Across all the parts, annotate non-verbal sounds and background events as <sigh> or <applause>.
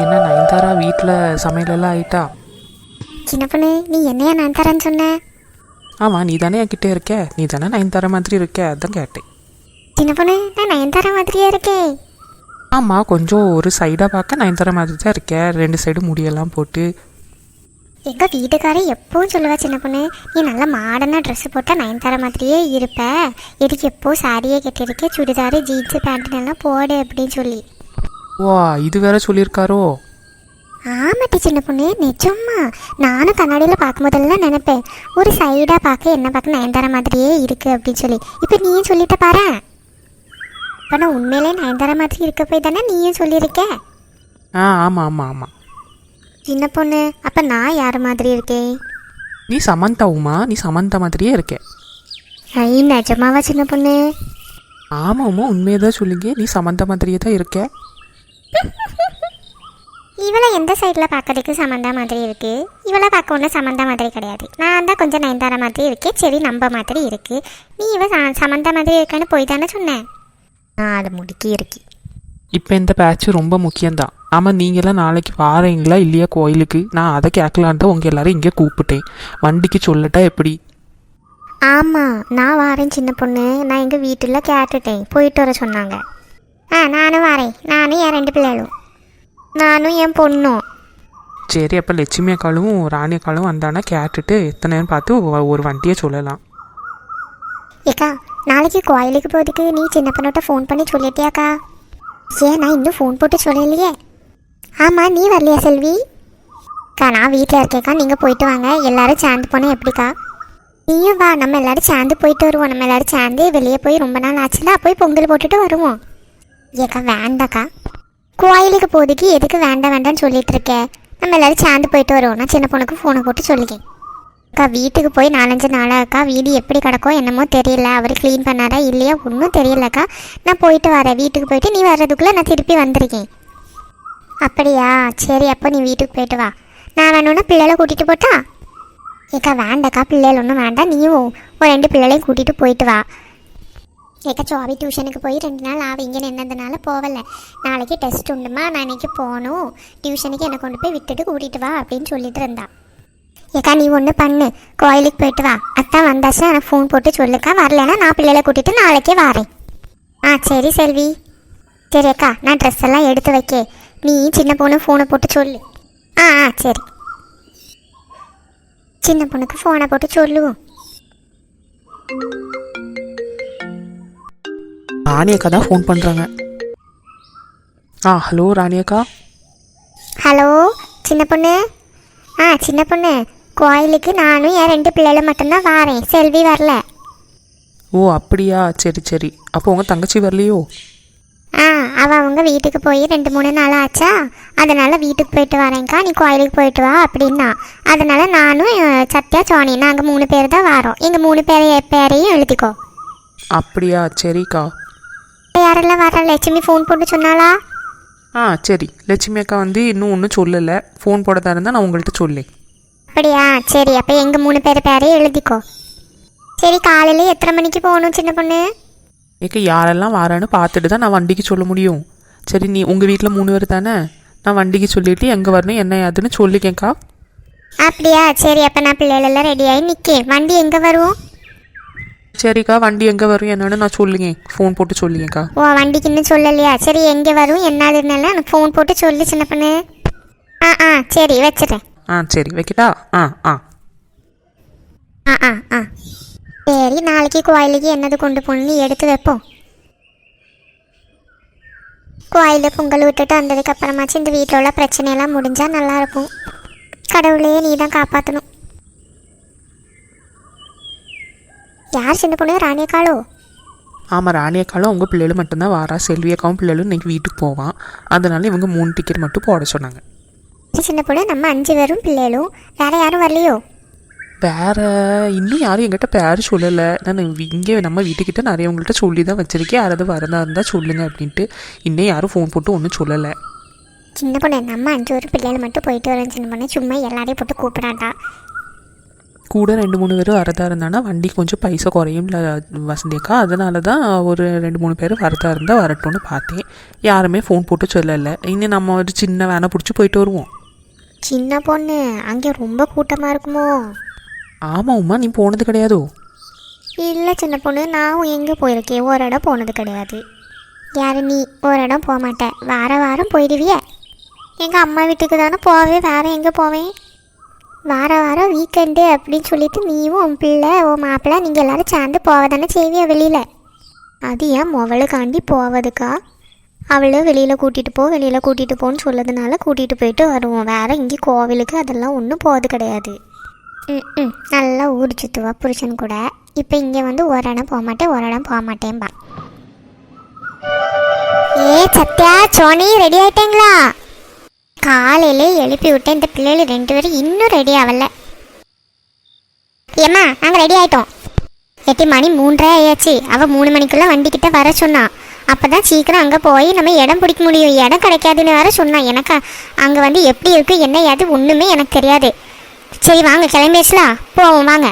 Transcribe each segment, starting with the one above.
என்ன நயன்தாரா வீட்டில் சமையலெல்லாம் ஆயிட்டா? சின்ன பொண்ணு நீ என்னையா நான் தரேன்னு சொன்ன? ஆமாம் நீ தானே என்கிட்ட இருக்க? நீ தானே நயன்தாரா மாதிரி இருக்க? அதான் கேட்டேன். சின்ன பொண்ணு நான் நயன்தாரா மாதிரியே இருக்கேன் ஆமாம் கொஞ்சம் ஒரு சைடாக பார்க்க நயன்தாரா மாதிரி தான் இருக்க. ரெண்டு சைடு முடியெல்லாம் போட்டு. எங்க வீட்டுக்காரர் எப்பவும் சொல்லுவா சின்ன பொண்ணு நீ நல்ல மாடர்னாக ட்ரெஸ் போட்டால் நயன்தாரா மாதிரியே இருப்ப. எதுக்கு எப்போ சாரியே கட்டியிருக்க? சுடிதாரு ஜீன்ஸு பேண்ட்டு எல்லாம் போடு அப்படின்னு சொல்லி. வா இது வேற சொல்லியிருக்காரோ? ஆமாட்டி சின்ன பொண்ணு. நிஜமா நானும் கண்ணாடியில் பார்க்கும்போதெல்லாம் நினைப்பேன். ஒரு சைடாக பார்க்க என்ன பார்க்க நயன்தாரா மாதிரியே இருக்கு அப்படின்னு சொல்லி. இப்போ நீயும் சொல்லிட்ட பாரு. இப்போ நான் உண்மையிலே நயன்தாரா மாதிரி இருக்க போய் தானே நீயும் சொல்லியிருக்க? ஆ ஆமாம் ஆமாம் ஆமாம் சின்ன பொண்ணு அப்போ நான் யார் மாதிரி இருக்கேன்? நீ சமந்தா உமா நீ சமந்தா மாதிரியே இருக்க. ஐ நிஜமாவா சின்ன பொண்ணு? ஆமாம் உமா உண்மையை தான் சொல்லுங்க. நீ சமந்தா மாதிரியே தான் இருக்க. இவளை எந்த சைடில் பார்க்கறதுக்கு சமந்தா மாதிரி இருக்கு? இவளை பார்க்க ஒன்றும் சமந்தா மாதிரி கிடையாது. நான் தான் கொஞ்சம் நயன்தாரா மாதிரி இருக்கேன். சரி நம்ப மாதிரி இருக்கு. நீ இவ ச- சமந்தா மாதிரி இருக்கேன்னு போய் தானே சொன்னேன் நான் அதை முடுக்கி இருக்கி. இப்போ இந்த பேட்ச் ரொம்ப முக்கியம்தான். ஆமாம் நீங்களாம் நாளைக்கு வாரீங்களா இல்லையா கோயிலுக்கு? நான் அதை கேட்கலான் தான் உங்கள் எல்லாரும் இங்கே கூப்பிட்டேன். வண்டிக்கு சொல்லட்டா எப்படி? ஆமாம் நான் வாரேன் சின்ன பொண்ணு. நான் எங்கள் வீட்டில் கேட்டுட்டேன். போயிட்டு வர சொன்னாங்க. நானும் வரேன். நானும் என் ரெண்டு பிள்ளைகளும். நானும் என் பொண்ணும். சரி அப்போ லட்சுமி அக்காலும் ராணி அக்காலும் வந்தானா? கேட்டுட்டு எத்தனைன்னு பார்த்து ஒரு வண்டியை சொல்லலாம். ஏக்கா நாளைக்கு கோயிலுக்கு போகிறதுக்கு நீ சின்ன பொண்ணோட்ட ஃபோன் பண்ணி சொல்லிட்டியாக்கா ஏன் நான் இன்னும் ஃபோன் போட்டு சொல்லலையே. ஆமாம் நீ வரலையா செல்வி? அக்கா நான் வீட்டில் இருக்கேக்கா நீங்கள் போயிட்டு வாங்க. எல்லாரும் சேர்ந்து போனால் எப்படிக்கா? நீயும் வா. நம்ம எல்லாரும் சேர்ந்து போயிட்டு வருவோம். நம்ம எல்லாரும் சேர்ந்து வெளியே போய் ரொம்ப நாள் ஆச்சுல போய் பொங்கல் போட்டுட்டு வருவோம். ஏக்கா வேண்டாக்கா. கோயிலுக்கு போதுக்கு எதுக்கு வேண்டாம் வேண்டாம்னு சொல்லிட்டு இருக்கேன் நம்ம எல்லாரும் சேர்ந்து போயிட்டு வருவோம். நான் சின்ன பொண்ணுக்கு ஃபோனை போட்டு சொல்லிக்கேன் அக்கா வீட்டுக்கு போய் நாலஞ்சு நாளாக்கா வீடு எப்படி கிடக்கோ என்னமோ தெரியல. அவர் க்ளீன் பண்ணாரா இல்லையா? ஒன்றும் தெரியலக்கா. நான் போயிட்டு வரேன். வீட்டுக்கு போயிட்டு நீ வர்றதுக்குள்ளே நான் திருப்பி வந்திருக்கேன். அப்படியா? சரி அப்போ நீ வீட்டுக்கு போயிட்டு வா. நான் வேணும்னா பிள்ளைகளை கூட்டிகிட்டு போட்டா? ஏக்கா வேண்டாக்கா. பிள்ளைகள் ஒன்றும் வேண்டாம். நீயும் ஒரு ரெண்டு பிள்ளைகளையும் கூட்டிகிட்டு போயிட்டு வா. ஏக்கா சோபி டியூஷனுக்கு போய் ரெண்டு நாள் ஆவி. இங்கே நின்னதுனால போகல. நாளைக்கு டெஸ்ட் உண்டுமா? நான் இன்னைக்கு போகணும் டியூஷனுக்கு என்னை கொண்டு போய் விட்டுட்டு கூட்டிகிட்டு வா அப்படின்னு சொல்லிட்டு இருந்தா. ஏக்கா நீ ஒன்று பண்ணு. கோயிலுக்கு போயிட்டு வா. அத்தான் வந்தாச்சு. ஆனால் ஃபோன் போட்டு சொல்லுக்கா. வரலன்னா நான் பிள்ளைகளை கூட்டிகிட்டு நாளைக்கே வரேன். ஆ சரி செல்வி. சரி அக்கா நான் ட்ரெஸ் எல்லாம் எடுத்து வைக்க. நீ சின்ன பொண்ணு ஃபோனை போட்டு சொல்லு. ஆ ஆ சரி. சின்ன பொண்ணுக்கு ஃபோனை போட்டு சொல்லுவோம். ராணி அக்கா தான் ஃபோன் பண்ணுறாங்க ஆ ஹலோ ராணி அக்கா. ஹலோ சின்ன பொண்ணு? ஆ சின்ன பொண்ணு. கோயிலுக்கு நானும் என் ரெண்டு பிள்ளைகளும் மட்டும்தான் வரேன். செல்வி வரல. ஓ அப்படியா? சரி சரி. அப்போ உங்கள் தங்கச்சி வரலையோ? ஆ அவள் அவங்க வீட்டுக்கு போய் ரெண்டு மூணு நாள் ஆச்சா? அதனால வீட்டுக்கு போயிட்டு வரேன்க்கா. நீ கோயிலுக்கு போயிட்டு வா அப்படின்னா. அதனால நானும் அஹ், சத்யா சோனி நாங்கள் மூணு பேர் தான் வரோம். எங்கள் மூணு பேரை பேரையும் எழுதிக்கோ. அப்படியா? சரிக்கா. யாரெல்லாம் வர? லட்சுமி ஃபோன் போட்டு சொன்னாளா? ஆ சரி. லட்சுமி அக்கா வந்து இன்னும் ஒன்றும் சொல்லலை. ஃபோன் போட இருந்தால் நான் உங்கள்கிட்ட சொல்லேன். அப்படியா? சரி அப்போ எங்கள் மூணு பேர் பேரையும் எழுதிக்கோ. சரி காலையில் எத்தனை மணிக்கு போகணும் சின்ன பொண்ணு? ஏக்க யாரெல்லாம் வரான்னு பார்த்துட்டு தான் நான் வண்டிக்கு சொல்ல முடியும். சரி நீ உங்கள் வீட்டில் மூணு பேர் தானே? நான் வண்டிக்கு சொல்லிட்டு எங்கே வரணும் என்ன ஏதுன்னு சொல்லிக்கேங்க்கா அப்படியா? சரி அப்போ நான் பிள்ளைகளெல்லாம் ரெடியாகி நிற்கேன் வண்டி எங்கே வரும்? சரிக்கா வண்டி எங்கே வரும்? என்னன்னு நான் சொல்லுங்க. ஃபோன் போட்டு சொல்லுங்கக்கா. ஓ வண்டிக்கு இன்னும் சொல்லலையா? சரி எங்கே வரும்? என்னதுன்னு எனக்கு ஃபோன் போட்டு சொல்லு சின்ன பொண்ணு. ஆ ஆ சரி வச்சிடுறேன் ஆ சரி வைக்கட்டா? ஆ ஆ. ஆ ஆ ஆ. சரி நாளைக்கு கோயிலுக்கு என்னது கொண்டு போகணும்னு எடுத்து வைப்போம் கோயிலில் பொங்கல் விட்டுட்டு வந்ததுக்கு அப்புறமாச்சும் இந்த வீட்டில் உள்ள பிரச்சனையெல்லாம் முடிஞ்சா நல்லா இருக்கும். கடவுளையே நீ தான் காப்பாற்றணும் யார் சின்ன பொண்ணு? ராணியக்காளோ? ஆமாம் ராணி அக்காலும் உங்கள் பிள்ளைகளும் மட்டும்தான் வாரா. செல்வி அக்காவும் பிள்ளைகளும் இன்னைக்கு வீட்டுக்கு போவான் அதனால இவங்க மூணு டிக்கெட் மட்டும் போட சொன்னாங்க. சின்ன பொண்ணு நம்ம அஞ்சு பேரும் பிள்ளைகளும் வேற யாரும் வரலையோ? வேற இன்னும் யாரும் எங்கிட்ட பேர் சொல்லலை. நான் இங்கே நம்ம வீட்டுக்கிட்ட நிறைய உங்கள்கிட்ட சொல்லி தான் வச்சுருக்கேன். யாராவது வரதா இருந்தால் சொல்லுங்க அப்படின்ட்டு இன்னும் யாரும் ஃபோன் போட்டு ஒன்றும் சொல்லலை. சின்ன பொண்ணு நம்ம அஞ்சு ஒரு பிள்ளைகள் மட்டும் போயிட்டு வரோம் சின்ன பொண்ணு. சும்மா எல்லாரையும் போட்டு கூப்பிடாண்டா. கூட ரெண்டு மூணு பேர் வரதா இருந்தானா வண்டி கொஞ்சம் பைசா குறையும்ல வசந்தி அக்கா. அதனால தான் ஒரு ரெண்டு மூணு பேர் வரதா இருந்தால் வரட்டும்னு பார்த்தேன். யாருமே ஃபோன் போட்டு சொல்லலை. இன்னும் நம்ம ஒரு சின்ன வேனை பிடிச்சி போயிட்டு வருவோம். சின்ன பொண்ணு அங்கே ரொம்ப கூட்டமாக இருக்குமோ? ஆமாம் உமா நீ போனது கிடையாதோ? இல்லை சின்ன பொண்ணு நான் எங்கே போயிருக்கேன் ஒரு இடம் போனது கிடையாது. யாரு நீ ஒரு இடம் போக மாட்டேன் வார வாரம் போயிடுவிய? எங்கள் அம்மா வீட்டுக்கு தானே போவே வேற எங்கே போவேன்? வார வாரம் வீக்கெண்டு அப்படின்னு சொல்லிட்டு நீயும் உன் பிள்ளை உன் மாப்பிள்ளை நீங்கள் எல்லாரும் சேர்ந்து போக தானே செய்விய வெளியில்? அது ஏன் முவளுக்காண்டி போவதுக்கா? அவளை வெளியில் கூட்டிகிட்டு போ வெளியில் கூட்டிகிட்டு போன்னு சொல்லதுனால கூட்டிகிட்டு போயிட்டு வருவோம். வேறு இங்கே கோவிலுக்கு அதெல்லாம் ஒன்றும் போகிறது கிடையாது. ம் ம். நல்லா ஊர் சுற்றுவா புருஷன் கூட. இப்போ இங்கே வந்து ஒரு இடம் போக மாட்டேன் ஒரு இடம் போக மாட்டேன்பா. ஏ சத்யா சோனி ரெடி ஆயிட்டீங்களா? காலையிலே எழுப்பி விட்டேன் இந்த பிள்ளைகள் ரெண்டு பேரும் இன்னும் ரெடி ஆகல ஏம்மா நாங்கள் ரெடி ஆயிட்டோம். எட்டு மணி மூன்றரை ஆயாச்சு. அவள் மூணு மணிக்குள்ளே வண்டிக்கிட்ட வர சொன்னான் அப்போ தான் சீக்கிரம் அங்கே போய் நம்ம இடம் பிடிக்க முடியும். இடம் கிடைக்காதுன்னு வேற சொன்னான் எனக்கு அங்கே வந்து எப்படி இருக்கு என்ன ஏது ஒன்றுமே எனக்கு தெரியாது. சரி வாங்க கிளம்பியாச்சுலாம் போவோம் வாங்க.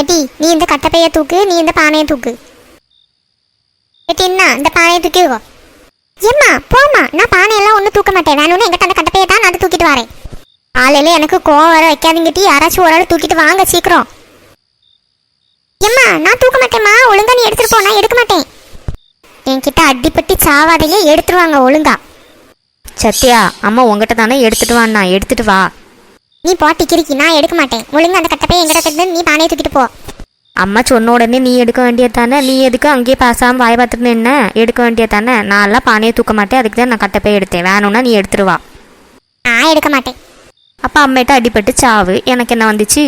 எட்டி நீ இந்த கட்டப்பையை தூக்கு நீ இந்த பானையை தூக்கு. எட்டி என்ன இந்த பானையை தூக்கிக்கோ. ஏம்மா போம்மா. நான் பானையெல்லாம் ஒன்றும் தூக்க மாட்டேன். வேணும்னு எங்கிட்ட அந்த கட்டப்பையை தான் நான் அதை தூக்கிட்டு வரேன். காலையில எனக்கு கோவம் வர வைக்காதீங்க டீ. யாராச்சும் ஒரு ஆள் தூக்கிட்டு வாங்க சீக்கிரம். ஏம்மா நான் தூக்க மாட்டேம்மா. ஒழுங்கா நீ எடுத்துட்டு போ. நான் எடுக்க மாட்டேன். என்கிட்ட அடிப்பட்டு சாவாதையே எடுத்துருவாங்க ஒழுங்கா. சத்யா அம்மா உங்ககிட்ட தானே எடுத்துட்டு வாண்ணா. எடுத்துட்டு வா. நீ போட்டி கிறுக்கி நான் எடுக்க மாட்டேன். ஒழுங்கா அந்த கட்டப்பையை எங்கிட்ட நீ பானையை தூக்கிட்டு போ. அம்மா சொன்ன உடனே நீ எடுக்க வேண்டியது தானே நீ எதுக்கு அங்கேயே பேசாமல் வாய் பார்த்துட்டு என்ன எடுக்க வேண்டியது தானே நான்லாம் பானையை தூக்க மாட்டேன். அதுக்கு தான் நான் கட்டப்பை எடுத்தேன். வேணும்னா நீ எடுத்துட்டு வா. நான் எடுக்க மாட்டேன். அப்போ அம்மிட்ட அடிபட்டு சாவு. எனக்கு என்ன வந்துச்சு?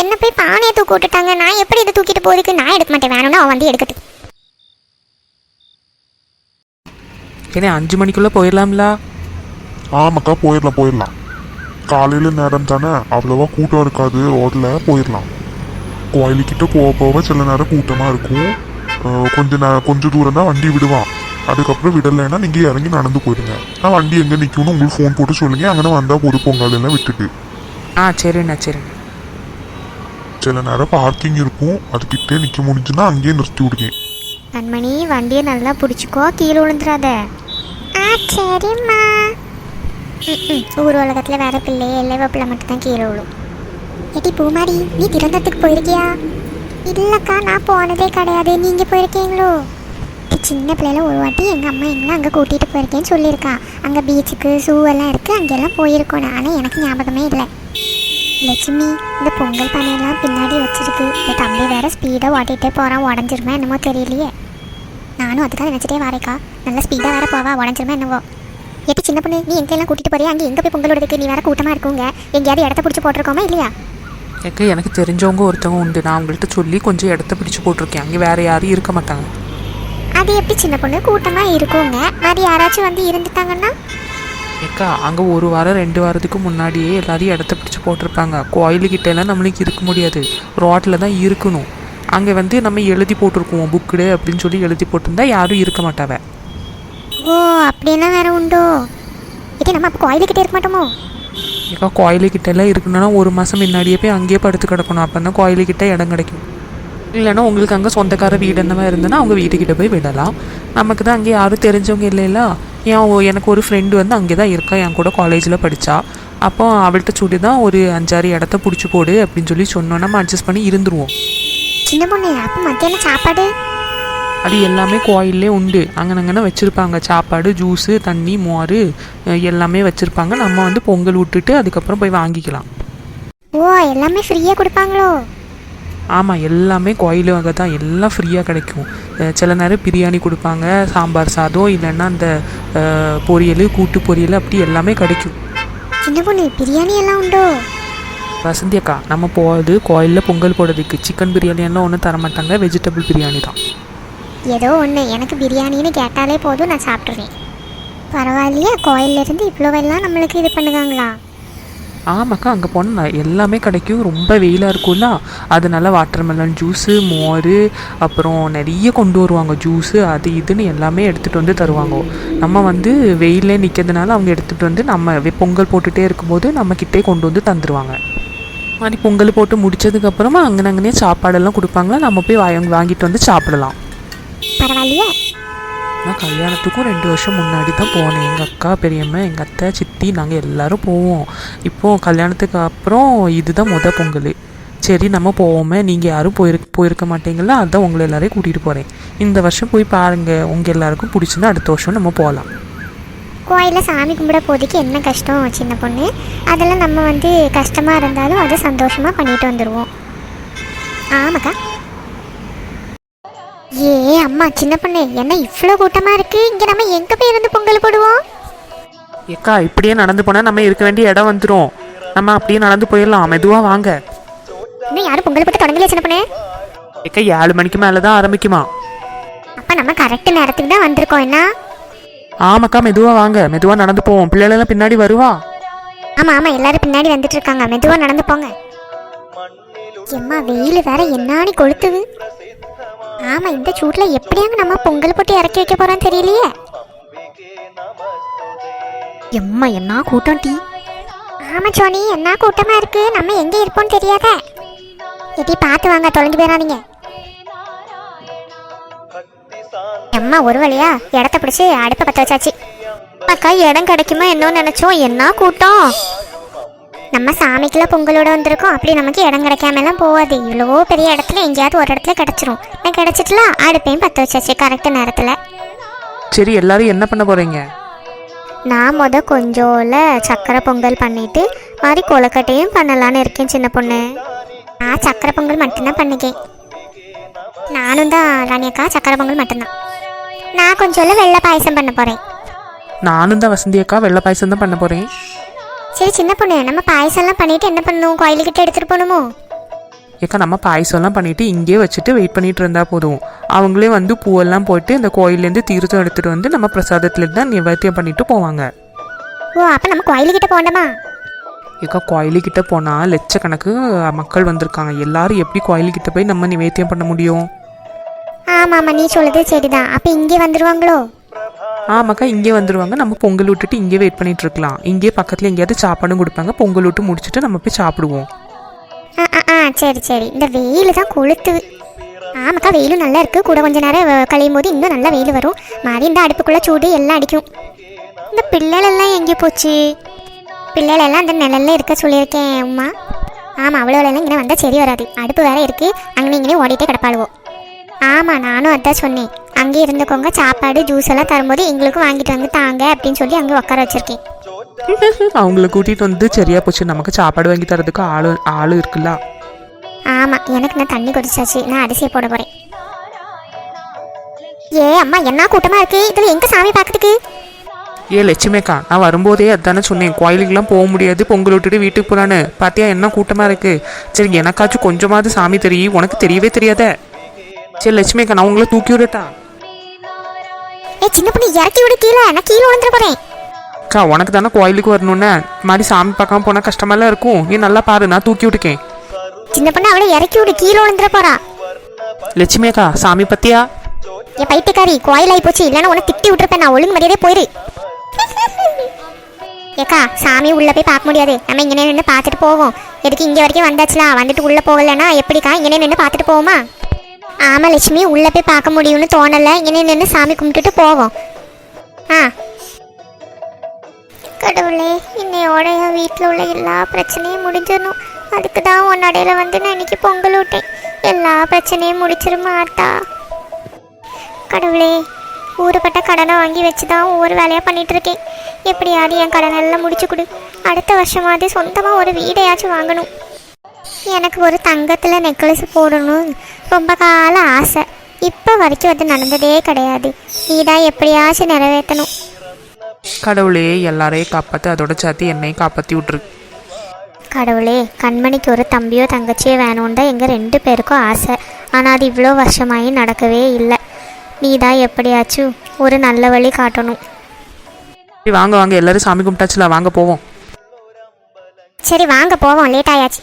என்ன போய் பானையை தூக்க விட்டுட்டாங்க? நான் எப்படி இதை தூக்கிட்டு போறதுக்கு? நான் எடுக்க மாட்டேன். வேணும்னா அவன் வந்து எடுக்கட்டும் ஏன்னா அஞ்சு மணிக்குள்ளே போயிடலாம்ல? ஆமாக்கா போயிடலாம் போயிடலாம். காலையில் நேரம் தானே? அவ்வளோவா கூட்டம் இருக்காது. ரோட்டில் போயிடலாம் கோயிலுக்கிட்ட போக போக சில நேரம் கூட்டமாக இருக்கும். கொஞ்ச நே கொஞ்சம் தூரம் தான் வண்டி விடுவான். அதுக்கப்புறம் விடலைன்னா நீங்கள் இறங்கி நடந்து போயிடுங்க நான் வண்டி எங்கே நிற்கும்னு உங்களுக்கு ஃபோன் போட்டு சொல்லுங்க. அங்கே வந்தால் பொது பொங்கல் எல்லாம் விட்டுட்டு. ஆ சரிண்ணா சரிண்ணா. சில நேரம் பார்க்கிங் இருக்கும். அதுக்கிட்டே நிற்க முடிஞ்சுன்னா அங்கேயே நிறுத்தி விடுங்க. கண்மணி வண்டியை நல்லா பிடிச்சிக்கோ. கீழே விழுந்துடாத ஆ சரிம்மா. ஊர் உலகத்தில் வேற பிள்ளை இல்லை பிள்ளை மட்டும் தான் கீழே விழும். எட்டி பூமாரி நீ திறந்தத்துக்கு போயிருக்கியா? இல்லைக்கா நான் போனதே கிடையாது. நீங்கள் போயிருக்கீங்களோ? சின்ன பிள்ளையில ஒரு வாட்டி எங்கள் அம்மா எங்களை அங்கே கூட்டிகிட்டு போயிருக்கேன்னு சொல்லியிருக்கா. அங்கே பீச்சுக்கு ஜூ எல்லாம் இருக்குது அங்கெல்லாம் போயிருக்கோம் ஆனால் எனக்கு ஞாபகமே இல்லை. லட்சுமி இந்த பொங்கல் பானையெல்லாம் பின்னாடி வச்சிருக்கு. இந்த தம்பி வேற ஸ்பீடாக ஓட்டிகிட்டே போகிறான் உடஞ்சிருமா என்னமோ தெரியலையே. நானும் அதுக்காக நினச்சிட்டே வரேக்கா. நல்லா ஸ்பீடாக வேற போவா. உடஞ்சிருமா என்னவோ. சின்ன பொண்ணு நீ எங்கெல்லாம் கூட்டிகிட்டு போறியா? அங்கே எங்கே போய் பொங்கல் விடுறதுக்கு? நீ வேற கூட்டமாக இருக்குங்க எங்கேயாவது இடத்த பிடிச்சி போட்டிருக்கோமா இல்லையா? ஏக்க எனக்கு தெரிஞ்சவங்க ஒருத்தவங்க உண்டு. நான் அவங்கள்ட்ட சொல்லி கொஞ்சம் இடத்த பிடிச்சு போட்டிருக்கேன். அங்கே வேறு யாரும் இருக்க மாட்டாங்க. அது எப்படி சின்ன பொண்ணு? கூட்டமாக இருக்குங்க மாதிரி யாராச்சும் வந்து இருந்துட்டாங்கன்னா? ஏக்கா அங்கே ஒரு வாரம் ரெண்டு வாரத்துக்கு முன்னாடியே எல்லாரையும் இடத்த பிடிச்சு போட்டிருப்பாங்க. கோயிலுக்கிட்ட எல்லாம் நம்மளுக்கு இருக்க முடியாது. ரோட்டில் தான் இருக்கணும். அங்கே வந்து நம்ம எழுதி போட்டிருக்குவோம். புக்குடு அப்படின்னு சொல்லி எழுதி போட்டிருந்தா யாரும் இருக்க மாட்டாவ. ஓ அப்படின்னா வேற உண்டோ? இது நம்ம அப்போ கோயிலுக்கிட்டே இருக்க மாட்டோமோ? ஏக்கா கோயிலுக்கிட்ட எல்லாம் இருக்கணும்னா ஒரு மாதம் முன்னாடியே போய் அங்கேயே படுத்து கிடக்கணும். அப்போ தான் கோயிலுக்கிட்ட இடம் கிடைக்கும். இல்லைன்னா உங்களுக்கு அங்கே சொந்தக்கார வீடு அந்த மாதிரி இருந்ததுன்னா அவங்க வீட்டுக்கிட்ட போய் விடலாம். நமக்கு தான் அங்கே யாரும் தெரிஞ்சவங்க இல்லைல்ல? ஏன் எனக்கு ஒரு ஃப்ரெண்டு வந்து அங்கே தான் இருக்கா? என் கூட காலேஜில் படித்தா அப்போ அவள்கிட்ட சொல்லி தான் ஒரு அஞ்சாறு இடத்த பிடிச்சி போடு அப்படின்னு சொல்லி சொன்னோம். நம்ம அட்ஜஸ்ட் பண்ணி இருந்துருவோம். சின்ன பொண்ணு அப்போ மத்தியானம் சாப்பாடு? அது எல்லாமே கோயிலே உண்டு. அங்கனங்கன்னு வச்சுருப்பாங்க. சாப்பாடு ஜூஸு தண்ணி மோர் எல்லாமே வச்சுருப்பாங்க. நம்ம வந்து பொங்கல் விட்டுட்டு அதுக்கப்புறம் போய் வாங்கிக்கலாம். ஓ எல்லாமே ஃப்ரீயாக கொடுப்பாங்களோ? ஆமாம் எல்லாமே கோயில் வகை தான். எல்லாம் ஃப்ரீயாக கிடைக்கும். சில நேரம் பிரியாணி கொடுப்பாங்க. சாம்பார் சாதம் இல்லைன்னா அந்த பொரியல் கூட்டு பொரியல் அப்படி எல்லாமே கிடைக்கும். சின்ன பொண்ணு பிரியாணி எல்லாம் உண்டோ? வசந்தி அக்கா நம்ம போகிறது கோயிலில் பொங்கல் போடுறதுக்கு. சிக்கன் பிரியாணி எல்லாம் ஒன்றும் தர மாட்டாங்க வெஜிடபிள் பிரியாணி தான். ஏதோ ஒன்று எனக்கு பிரியாணின்னு கேட்டாலே போதும் நான் சாப்பிட்ருவேன் பரவாயில்லையா கோயிலேருந்து இவ்வளோவெல்லாம் இவ்வளோ நம்மளுக்கு இது பண்ணுவாங்களா ஆமாக்கா அங்கே போனால் எல்லாமே கிடைக்கும். ரொம்ப வெயிலாக இருக்கும்ல. அதனால வாட்டர்மெலன் ஜூஸு மோர் அப்புறம் நிறைய கொண்டு வருவாங்க. ஜூஸு அது இதுன்னு எல்லாமே எடுத்துகிட்டு வந்து தருவாங்க. நம்ம வந்து வெயிலே நிற்கிறதுனால அவங்க எடுத்துகிட்டு வந்து நம்ம பொங்கல் போட்டுகிட்டே இருக்கும்போது நம்மக்கிட்டே கொண்டு வந்து தந்துடுவாங்க மாதிரி பொங்கல் போட்டு முடிச்சதுக்கப்புறமா அங்கே அங்கனே சாப்பாடெல்லாம் கொடுப்பாங்களா? நம்ம போய் வாங்கி வாங்கிட்டு வந்து சாப்பிடலாம். பரவாயில்லையே. நான் கல்யாணத்துக்கும் ரெண்டு வருஷம் முன்னாடி தான் போனேன். எங்கள் அக்கா பெரியம்மா எங்கள் அத்தை சித்தி நாங்கள் எல்லாரும் போவோம். இப்போது கல்யாணத்துக்கு அப்புறம் இதுதான் முத பொங்கல். சரி நம்ம போவோமே. நீங்கள் யாரும் போயிரு போயிருக்க மாட்டீங்களா? அதான் உங்களை எல்லாரையும் கூட்டிகிட்டு போகிறேன் இந்த வருஷம் போய் பாருங்கள் உங்கள் எல்லாருக்கும் பிடிச்சிருந்தா அடுத்த வருஷம் நம்ம போகலாம் கோயிலில் சாமி கும்பிட போதிக்கு என்ன கஷ்டம் சின்ன பொண்ணு? அதெல்லாம் நம்ம வந்து கஷ்டமாக இருந்தாலும் அதை சந்தோஷமாக பண்ணிட்டு வந்துடுவோம் ஆமாக்கா. ஏ அம்மா சின்ன பொண்ணு என்ன இவ்வளோ கூட்டமாக இருக்குது இங்கே நம்ம எங்கே போய் இருந்து பொங்கல் போடுவோம்? ஏக்கா இப்படியே நடந்து போனால் நம்ம இருக்க வேண்டிய இடம் வந்துடும் நம்ம அப்படியே நடந்து போயிடலாம். மெதுவாக வாங்க. இன்னும் யாரும் பொங்கல் போட்டு தொடங்கலையா சின்ன பொண்ணு? ஏக்கா ஏழு மணிக்கு மேலே தான் ஆரம்பிக்குமா? அப்போ நம்ம கரெக்ட் நேரத்துக்கு தான் வந்திருக்கோம் என்ன? ஆமாக்கா மெதுவாக வாங்க. மெதுவாக நடந்து போவோம். பிள்ளைகளெல்லாம் பின்னாடி வருவா? ஆமாம் ஆமாம் எல்லாரும் பின்னாடி வந்துட்டு இருக்காங்க. மெதுவாக நடந்து போங்க. எம்மா வெயில் வேற என்னானி கொளுத்துது? ஆமாம் இந்த சூட்டில் எப்படியாங்க நம்ம பொங்கல் போட்டு இறக்கி வைக்க போகிறோம் தெரியலையே. எம்மா என்ன கூட்டம் டீ? ஆமாம் சோனி என்ன கூட்டமாக இருக்கு? நம்ம எங்கே இருப்போம் தெரியாத. எட்டி பார்த்து வாங்க தொலைஞ்சு போயிடாதீங்க. எம்மா ஒரு வழியா இடத்த பிடிச்சி அடுப்பை பற்ற வச்சாச்சு. அக்கா இடம் கிடைக்குமா என்னன்னு நினைச்சோம். என்ன கூட்டம்? நம்ம சாமிக்கெல்லாம் பொங்கலோட வந்திருக்கோம். அப்படி நமக்கு இடம் கிடைக்காமலாம் போகாது. இவ்வளோ பெரிய இடத்துல எங்கேயாவது ஒரு இடத்துல கிடச்சிரும். நான் கிடச்சிட்டுல அடுப்பையும் பற்ற வச்சாச்சு கரெக்ட் நேரத்தில். சரி எல்லாரும் என்ன பண்ண போகிறீங்க நான் முத கொஞ்சோல சக்கரை பொங்கல் பண்ணிட்டு மாதிரி கொழுக்கட்டையும் பண்ணலான்னு இருக்கேன் சின்ன பொண்ணு. நான் சக்கரை பொங்கல் மட்டும்தான் பண்ணிக்கேன். நானும் தான் ராணியக்கா சக்கரை பொங்கல் மட்டும்தான். நான் கொஞ்சோல வெள்ளை பாயசம் பண்ண போகிறேன் நானும் தான் வசந்தி அக்கா வெள்ளை பாயசம் தான் பண்ண போகிறேன் சரி சின்ன பொண்ணு நம்ம பாயசம்லாம் பண்ணிட்டு என்ன பண்ணணும்? கோயிலுக்கிட்ட எடுத்துகிட்டு போகணுமோ? ஏக்கா நம்ம பாயசம்லாம் பண்ணிட்டு இங்கேயே வச்சுட்டு வெயிட் பண்ணிட்டு இருந்தா போதும். அவங்களே வந்து பூவெல்லாம் போட்டு இந்த கோயிலேருந்து தீர்த்தம் எடுத்துட்டு வந்து நம்ம பிரசாதத்துல தான் நிவர்த்தியம் பண்ணிட்டு போவாங்க. ஓ அப்போ நம்ம கோயிலுக்கிட்ட போகணுமா? ஏக்கா கோயிலுக்கிட்ட போனால் லட்சக்கணக்கு மக்கள் வந்திருக்காங்க. எல்லாரும் எப்படி கோயிலுக்கிட்ட போய் நம்ம நிவேத்தியம் பண்ண முடியும்? ஆமாம் ஆமாம் நீ சொல்லுது சரிதான். அப்போ இங்கே வந்துடுவாங்களோ ஆமாக்கா இங்கே வந்துடுவாங்க நம்ம பொங்கல் விட்டுட்டு இங்கே வெயிட் பண்ணிட்டு இருக்கலாம் இங்கே பக்கத்தில் எங்கேயாவது சாப்பாடும் கொடுப்பாங்க. பொங்கல் விட்டு முடிச்சுட்டு நம்ம போய் சாப்பிடுவோம். ஆ ஆ ஆ சரி சரி. இந்த வெயில் தான் கொளுத்துது ஆமாக்கா வெயிலும் நல்லா இருக்குது கூட கொஞ்ச நேரம் கழியும் போது இன்னும் நல்லா வெயில் வரும். மாதிரி இந்த அடுப்புக்குள்ளே சூடு எல்லாம் அடிக்கும். இந்த பிள்ளைகளெல்லாம் எங்கே போச்சு? பிள்ளைகளெல்லாம் அந்த நிழல்ல இருக்க சொல்லியிருக்கேன் அம்மா. ஆமாம் அவ்வளோலாம் இங்கே வந்தால் சரி வராது. அடுப்பு வேற இருக்குது அங்கே இங்கே ஓடிட்டே கிடப்பாளுவோம் ஆமாம் நானும் அதான் சொன்னேன். அங்கே இருந்துக்கோங்க சாப்பாடு ஜூஸ் எல்லாம் தரும்போது எங்களுக்கும் வாங்கிட்டு வந்து தாங்க அப்படின்னு சொல்லி அங்கே உட்கார வச்சிருக்கேன். <laughs> அவங்கள கூட்டிகிட்டு வந்து சரியா போச்சு. நமக்கு சாப்பாடு வாங்கி தரதுக்கு ஆளு ஆளு இருக்குல்ல. ஆமாம் எனக்கு நான் தண்ணி குடிச்சாச்சு. நான் அரிசியை போட போகிறேன் ஏ அம்மா என்ன கூட்டமாக இருக்கு? இதில் எங்கே சாமி பார்க்கறதுக்கு? ஏ லட்சுமிக்கா நான் வரும்போதே அதானே சொன்னேன். கோயிலுக்கெல்லாம் போக முடியாது. பொங்கல் விட்டுட்டு வீட்டுக்கு போகிறான்னு பார்த்தியா என்ன கூட்டமாக இருக்கு? சரி எனக்காச்சும் கொஞ்சமாவது சாமி தெரியும். உனக்கு தெரியவே தெரியாதே. சரி லட்சுமிக்கா நான் உங்களை தூக்கி விடட்டா? ஏ சின்ன பொண்ணு இறக்கி விடு கீழே. நான் கீழே விழுந்துட போகிறேன் அக்கா உனக்கு தானே கோயிலுக்கு வரணுன்னு மாதிரி சாமி பார்க்காம போனால் கஷ்டமெல்லாம் இருக்கும். நீ நல்லா பாரு நான் தூக்கி விட்டுக்கேன். சின்ன பொண்ணு அவளை இறக்கி விடு கீழே விழுந்துட போறா. லட்சுமி அக்கா சாமி பத்தியா? ஏ பைத்தியக்காரி கோயில் ஆகி போச்சு. இல்லைன்னா உன்னை திட்டி விட்டுருப்பேன். நான் ஒழுங்கு மரியாதையே போயிரு. ஏக்கா சாமி உள்ள போய் பார்க்க முடியாது. நம்ம இங்கே நின்று பார்த்துட்டு போவோம். எதுக்கு இங்கே வரைக்கும் வந்தாச்சுலாம் வந்துட்டு உள்ள போகலன்னா எப்படிக்கா? இங்கே நின்று பார்த்துட்டு போவோமா? ஆமாம் லட்சுமி உள்ளே போய் பார்க்க முடியும்னு தோணலை. இங்கே நின்று சாமி கும்பிட்டுட்டு போவோம். ஆ. கடவுளே இன்னையோட என் வீட்டில் உள்ள எல்லா பிரச்சனையும் முடிஞ்சிடணும். அதுக்கு தான் உன்னடையில் வந்து நான் இன்னைக்கு பொங்கல் விட்டேன் எல்லா பிரச்சனையும் முடிச்சிருமா ஆத்தா? கடவுளே ஊறுபட்ட கடனை வாங்கி வச்சு தான் ஒவ்வொரு வேலையாக பண்ணிகிட்ருக்கேன் எப்படியாவது என் கடனெல்லாம் முடிச்சு கொடு. அடுத்த வருஷமாவது சொந்தமாக ஒரு வீடையாச்சும் வாங்கணும். எனக்கு ஒரு தங்கத்தில் நெக்லஸ் போடணும் ரொம்ப கால ஆசை. இப்போ வரைக்கும் அது நடந்ததே கிடையாது. நீ தான் எப்படியாச்சும் நிறைவேற்றணும். கடவுளே எல்லாரையும் காப்பாற்றி அதோட சேர்த்து என்னையும் காப்பாற்றி விட்ரு கடவுளே கண்மணிக்கு ஒரு தம்பியோ தங்கச்சியோ வேணும்னு தான் எங்கள் ரெண்டு பேருக்கும் ஆசை. ஆனால் அது இவ்வளோ வருஷமாயி நடக்கவே இல்லை. நீ தான் எப்படியாச்சும் ஒரு நல்ல வழி காட்டணும். சரி வாங்க வாங்க. எல்லாரும் சாமி கும்பிட்டாச்சுல வாங்க போவோம். சரி வாங்க போவோம். லேட் ஆயாச்சு.